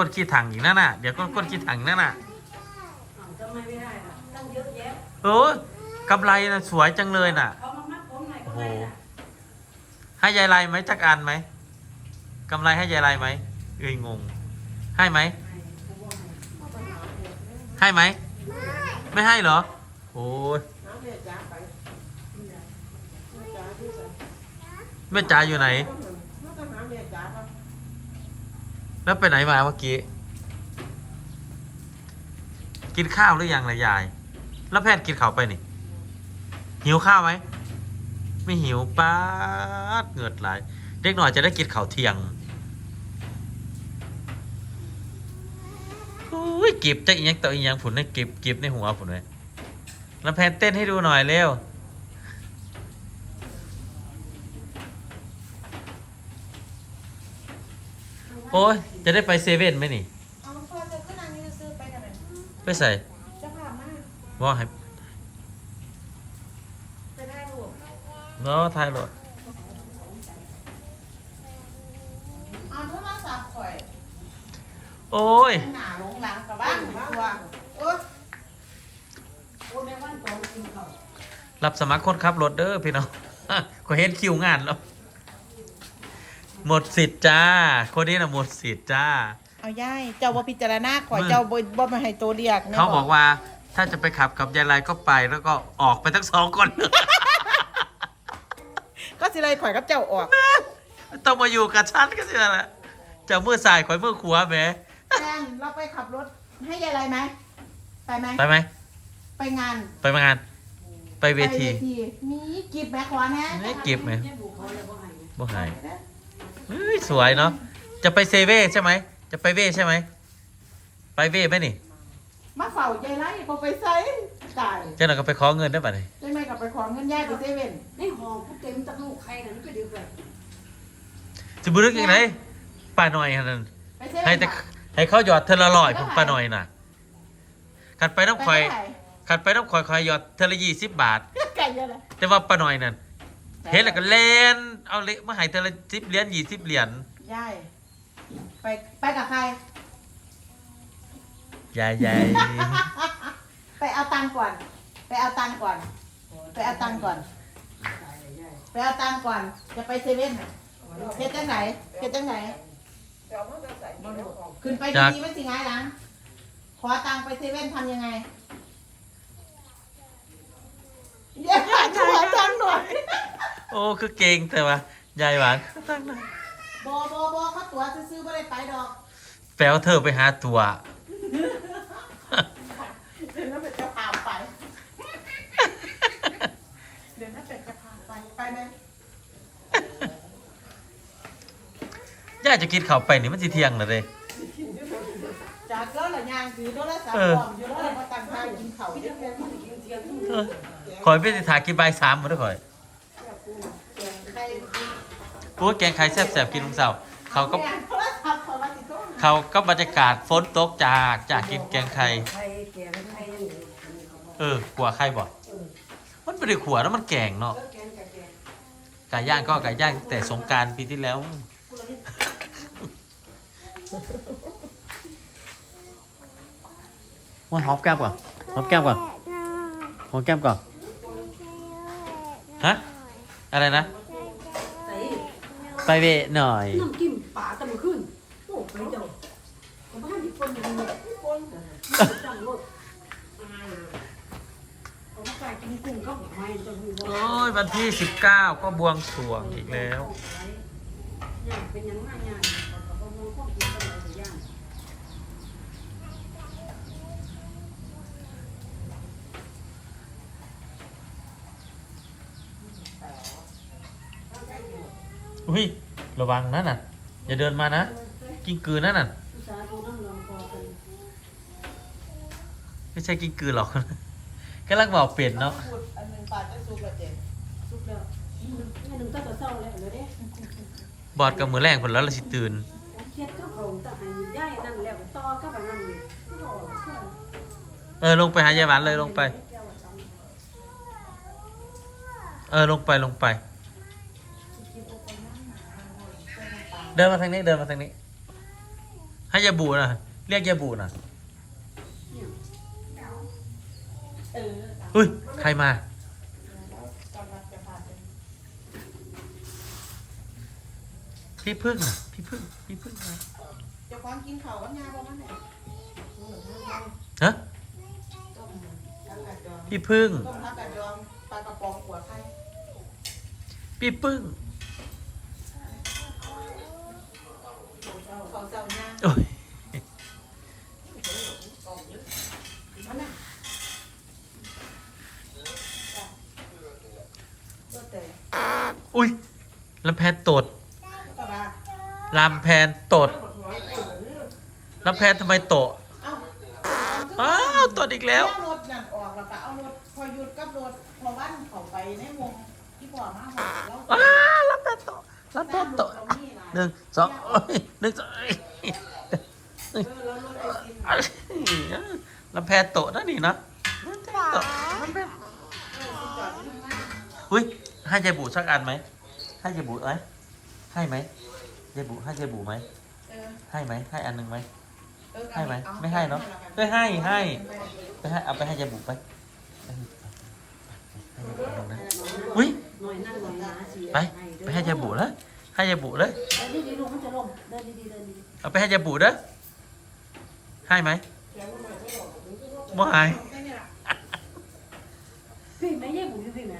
ก้นขี้ถังอีกนั่นน่ะ เดี๋ยวก้นก้นขี้ถังนั่นน่ะอ้าวทำไมไม่ได้ล่ะตั้งเยอะแยะโอ้ยกำไรน่ะสวยจังเลยน่ะ เขามามัดผมหน่อยก็โอ้โห ได้น่ะให้ยายไรไหมจักอันไหมกำไรให้ยายไรไหมเอ้ยงง ให้ไหม ให้ไหม ไม่ให้เหรอ โอ้ยแม่จ๋าอยู่ไหน แล้วไปไหนมาเมื่อกี้ กินข้าวหรือยังล่ะยาย แล้วแพทย์กินข้าวไปนี่ หิวข้าวไหม ไม่หิวป้าดเหงือดไหลเด็กหน่อยจะได้กินข้าวเที่ยงอุ้ยกิบจะอีกยังต่ออีกยังผุนในกิบกิบในหัวผุนเลยแล้วแพนเต้นให้ดูหน่อยเร็ว โอ้ย จะได้ไปเซเว่นไหมนี่ เอาพอจะขึ้นอันนี้ซื้อไปกันเลยไปใส่จะผ่ามากว่าให้จะได้รูปเนาะทายรถเอาโทรศัพท์ข่อยโอ้ย หนาลงหลังกับบ้านตัวโอ๊ยโอ้แม่วันก่อนกินข้าวรับสมัครคนขับรถเด้อพี่น้อง ก็เห็นคิวงานแล้ว หมดสิทธิ์จ้า คนนี้นะหมดสิทธิ์จ้า เอาย่ายเจ้าบ่พิจารณาข่อยมึงเจ้าบ่บ่มาให้ตัวเรียกแม่เขาบอกว่าถ้าจะไปขับกับยายไรก็ไปแล้วก็ออกไปทั้งสองคน ก็สิเลยข่อยกับเจ้าออก ต้องมาอยู่กับฉันก็สิละเจะมือสายข่อยมือขวาแหมแทนเราไปขับรถให้ยายไรไหมไปไหมไปไหมไปงานไปมางาน ไปเวทีไปมีกิบแม่ขวาแน่ไม่เก็บไหมแม่บุกเขาเลยบ่ให้บ่หาย เฮ้ยสวยเนาะจะไปเซเว่ใช่ไหมจะไปเว่ใช่ไหมไปเว่ไหมนี่มาเฝ้ายายไรบ่ไปใส่ตายเจ้าหน่อยก็ไปขอเงินได้ป่ะนี่ได้ไหมกับไปขอเงินยายไปเซเว่นในห่อผู้เต็มตะลูกใครน่ะมันก็ดึกเลยจะบุรึกยังไงป้าหน่อยขนาดนั้นไปเซเว่นให้แต่ให้เขาหยอดเทอละร้อยผมป้าหน่อยน่ะขัดไปน้ำคอยไปขัดไปน้ำคอยคอยหยอดเทอละยี่สิบบาทเท่าไหร่ไก่เยอะเลยแต่ว่าป้าหน่อยนั่น เห็นแล้วก็เล่นเอาเละมาให้เทอละสิบเหรียญยี่สิบเหรียญยายไปไปกับใครยายยายไปเอาตังค์ก่อน ไปเอาตังค์ก่อน ไปเอาตังค์ก่อน ไปเอาตังค์ก่อน จะไปเซเว่นเฮ็ดจังไหนเฮ็ดจังไหนขึ้นไปดีๆมันสิง่ายหลังขอตังค์ไปเซเว่นทำยังไงเดี๋ยวหาช่วยตังค์หน่อย โอ้คือเก่งแต่ว่ายายหวานบอบอบอเขาตั๋วซื้อๆไม่ได้ไปดอกแปลว่าเธอไปหาตัว เดี๋ยวน้าเป็ดจะพาไป เดี๋ยวน้าเป็ดจะพาไปไปไหมย่าจะกินข้าวไปนี่มันสิเที่ยงนะเด้จากแล้วหลายอย่างถือโทรศัพท์เออปลอมอยู่แล้วเรามาตั้งท่ากินเขาวเยอะแยะ เออคอยไปสิทากินใบายสามมาด้วยคอยใคร โอ้ยแกงไข่แซ่บๆกินทุกเสาเขาก็เขาก็บรรยากาศฝนตกจากจากกินแกงไข่ใครแก่ใครยังอยู่เออขัวไข่บ่มันไม่ได้ขัวแล้วมันแกงเนาะกแกงกับแกงไก่ย่างก็ไก่ย่างแต่สงการปีที่แล้วว่าหอมแก้มก่อนหอมแก้มก่อนหอมแก้มก่อนฮะอะไรนะ ไปเวะหน่อย น้ำจิ้มปลาตะมือขึ้นโอ้ไปเจ้าผมบ้านที่คนอยู่นี่คนจังรถเอามาใส่กินกุ้งก็ไม่จะหูว่าโอ้ยวันที่ 19 ก็บวงสรวงอีกแล้วย่างเป็นยังไงย่างเขาบอกว่ากินกันหลายอย่าง อุ้ยระวังนะน่ะ อย่าเดินมานะ กิ้งกือนั่นน่ะไม่ใช่กิ้งกือหรอกกำลังบอกเปลี่ยนเนาะอันหนึ่งปาดจะซุปละเจ็ดสุกแล้วแม่หนึ่งตั้งแต่เช้าแล้วเลยเด้บอดกับมือแรงผลแล้วเราสิตื่นเครียดก็เขาแต่ห้ย่ายนั่นแล้วต่อก็แบบนั้นเลยเออลงไปหายายหวานเลยลงไป เออลงไปลงไป ดินมาทางนี้เดินมาทางนี้ ให้ยาบูนะเรียกยาบูนะเอออุ้ยใครมากำลังจะพาไปพี่พึ่งน่ะพี่พึ่งพี่พึ่งมาเจะความกินเขาวกันยาประมาณไหนฮะต้มทักกะดองพี่พึ่งต้มทักกะดองปลากระป๋องหัวไข่พี่พึ่ง ลำแพนตดก็ว่าลำแพนตดลำแพนทำไมโตะเอ้าอ้าวตดอีกแล้วเอารถนั่นออกแล้วก็เอารถพอหยุดกับรถพอวันเข้าไปในวงที่พ่อมาบอกแล้วอ้าวลำแพนโตะลำแพนโตะตรงนี้ล่ะหนึ่งสองโอ้ยหนึ่งสองเอ้ยเออแล้วรถไอติมเอ้ยลำแพนโตะนั่นนี่นะลำแพนโตะลำแพนเออที่จอดอยู่ข้างหน้าอุ้ยให้ยายบุสักอันไหม ให้ยายบุไหมให้ไหมยายบุให้ยายบุไหมเออให้ไหมให้อันหนึ่งไหม เออให้ไหมอไม่ให้เนอะอเอ้ยให้ให้ไปให้เอาไปให้ยายบุไปไปให้ยายบุนะอุ้ย หน่อยนั่งหน่อยนะสิไป ไปให้ยายบุเลยให้ยายบุเลยเดินดีๆลูกมันจะล่มเดินดีๆเดินดีเอาไปให้ยายบุเด้อให้ไหมไม่ให้แค่นี้ล่ะๆพี่แม่เย่บุอยู่พี่แม่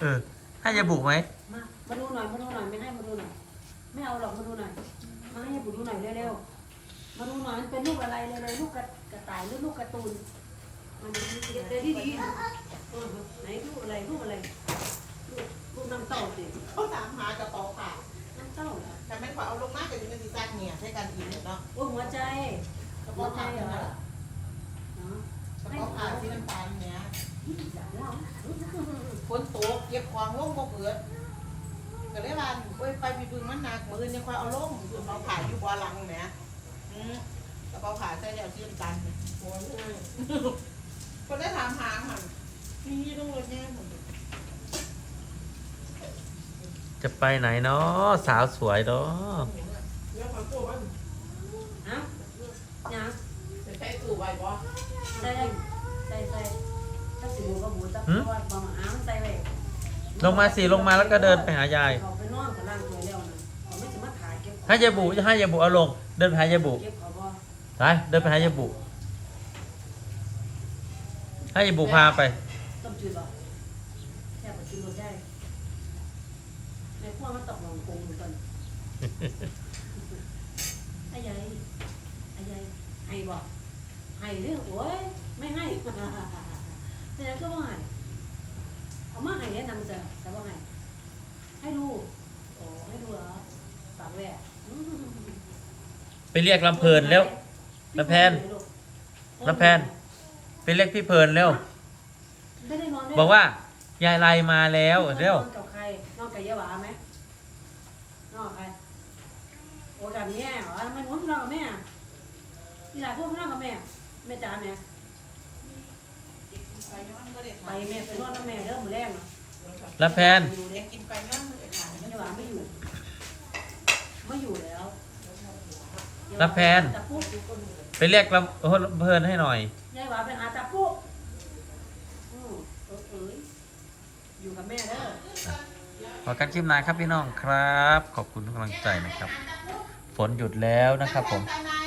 เออให้ยายบุไหม มามาดูหน่อยมาดูหน่อยไม่ให้มาดูหน่อยไม่เอาหรอกมาดูหน่อยมาให้บุดูหน่อยเร็วๆมาดูหน่อยมันเป็นลูกอะไรเลยๆลูกกระกระต่ายหรือลูกการ์ตูนมาดูเดินดีๆเออไหนลูกอะไรลูกอะไรลูกลูกน้ำเต้าสิเขาถามหากระเป๋าผ้าน้ำเต้าเหรอแต่ไม่ขอเอาลงมากกับยังไงสิซักเนี่ยใช้การกินเนาะโอ้หัวใจกระเป๋าผ้าเนี่ยนะเนาะกระเป๋าผ้าสีน้ำตาลเนี่ยอย่าเล่าฝนตกเก็บของลงบ่เปิด ก็เลยว่าโอ้ยไปมีบึงมันหนักมือยังค่อยเอาลงกระเป๋าผ้าอยู่บ่อหลังแหมอืมกระเป๋าผ้าใส่แล้วสีน้ำตาลโอ้ยคนได้ถามหาหันนี่ต้องรถแย่หมดจะไปไหนเนาะสาวสวยเนาะแล้วมันตัวมันฮะยังจะใช้ตู้ไว้บ่ใส่ใส่ใส่ถ้าสิบูก็บูจับเพราะว่าบางอามันใส่ไว้ ลงมาสิลงมาแล้วก็เดินไปหายาย เขาไปนอนกับร่างตัวแล้วนะเขาไม่สามารถขายเก็บให้ยายบุให้ยายบุเอาลง เดินไปหายายบุเก็บเขาบ่ไปเดินไปหายายบุให้ยายบุพาไป ต้มจืดบ่แค่ไปกินรสได้ในพวมันตกลงคงเหมือนกันไอ้ยัยไอ้ยัยให้บ่ให้เรื่องโอ้ยไม่ให้แต่ก็บ่ให้เอามาให้แนะนำเจอแต่ว่าให้ให้ดูโอ้ให้ดูเหรอปากแหวกอืม ไปเรียกลำเพลินแล้วลำแพนลำแพนไปเรียกพี่เพลินเร็วไม่ได้นอนด้วยบอกว่ายายไลมาแล้วเร็วนอนกับใครนอนกับยายหวาไหมนอนกับใครโอ้กับแม่เหรอทำไมหนูไม่นอนกับแม่นี่หลายพวกไม่นอนกับแม่แม่จ๋าแม่ไปย้อนก็ได้ไปแม่ไปนอนกับแม่เด้อมื้อแรกน่ะลำแพนอยู่เด็กกินไปย้อนไปขายยายหวาไม่อยู่ ไม่อยู่แล้ว ลำแพน ตะปุ๊กไปเรียกลำลำเพลินให้หน่อย ยายหวาไปหาตะปุ๊กอือเออเอยอยู่กับแม่เด้อ ขอการคลิปหนายครับพี่น้องครับ ขอบคุณทุกกำลังใจนะครับ ฝนหยุดแล้วนะครับผม ไปไหนไปไหมน้